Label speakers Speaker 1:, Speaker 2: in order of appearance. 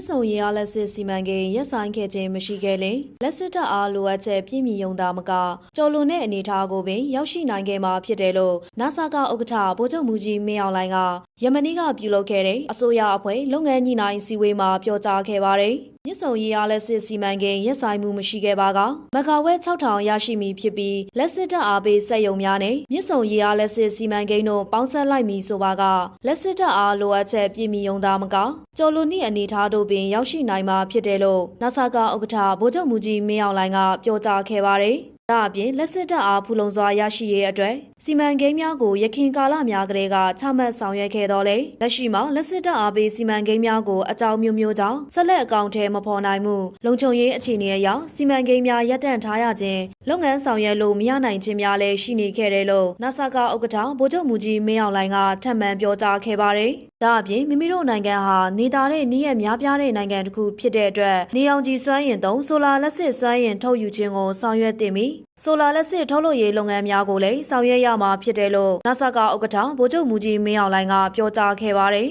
Speaker 1: စ်ဆုံရေအားလက်စစ်စီမံကိန်းရပ်ဆိုင်ခဲ့ခြင်းမရှိခဲ့လေလက်စစ်တပ်အားလိုအပ်ချက်ပြည့်မီယုံတာမကကြော်လွန်တဲ့အနေအထားကိုပင်ရောက်ရှိနိုင်ခဲ့မှာဖြစ်တယ်လို့ NASA ကဥက္ကဋ္ဌဗိုလ်ချုပ်မူကြီးမင်းအောင်လှိုင်ကယမနီကပြုလုပ်ခဲ့တဲ့အစိုးရအဖွဲ့လုပ်ငန်းညီနိုင်စီဝေးမှာပြောကြားခဲ့ပါတယ်မြစ် ဆုံရေအားလက်စစ်စီမံကိန်းရပ်ဆိုင်မှုမရှိခဲ့ပါကမဂါဝက်6000ရရှိမည်ဖြစ်ပြီးလက်စစ်တပ်အားပေးစက်ယုံများနဲ့မြစ်ဆုံရေအားလက်စစ်စီမံကိန်းတို့ပေါင်းဆက်လိုက်မည်ဆိုပါကလက်စစ်တပ်အားလိုအပ်ချက်ပြည့်မီယုံသားမကကျော်လွန်သည့်အနေအထားတို့ပင်ရောက်ရှိနိုင်မှာဖြစ်တယ်လို့ NASA ကဥက္ကဋ္ဌဗိုလ်ချုပ်မူကြီးမင်းအောင်လှိုင်ကပြောကြားခဲ့ပါတယ် ဒါအပြင်လက်စစ်တပ်အားဖူလုံစွာရရှိရေးအတွက်စီမံကိန်းများကိုရခင်ကာလများကလေးကချမှတ်ဆောင်ရွက်ခဲ့တော့လေလက်ရှိမှာလက်စစ်တပ်အားပေးစီမံကိန်းများကိုအကြောင်းမျိုးမျိုးကြောင့်ဆက်လက်အကောင့်ထဲမဖော်နိုင်မှုလုံခြုံရေးအခြေအနေအရစီမံကိန်းများရပ်တန့်ထားရခြင်းလုပ်ငန်းဆောင်ရွက်လို့မရနိုင်ခြင်းများလည်းရှိနေခဲ့တယ်လို့ NASA ကဥက္ကဋ္ဌဗိုလ်ချုပ်မူကြီးမင်းအောင်လှိုင်ကထပ်မံပြောကြားခဲ့ပါတယ်ဒါအပြင်မိမိတို့နိုင်ငံဟာနေတာတဲ့နည်းရများပြားတဲ့နိုင်ငံတစ်ခုဖြစ်တဲ့အတွက်နေအောင်ကြီးစွမ်းရင်သုံးဆိုလာလက်စစ်စွမ်းရင်ထုတ်ယူခြင်းကိုဆောင်ရွက်တင်ပြီးဆိုလာလက်စစ်ထုတ်လုပ်ရေးလုပ်ငန်းများကိုလည်းဆောင်ရွက်ရမှာဖြစ်တယ်လို့ NASA ကဥက္ကဋ္ဌဗိုလ်ချုပ်မူကြီးမင်းအောင်လှိုင်ကပြောကြားခဲ့ပါတယ်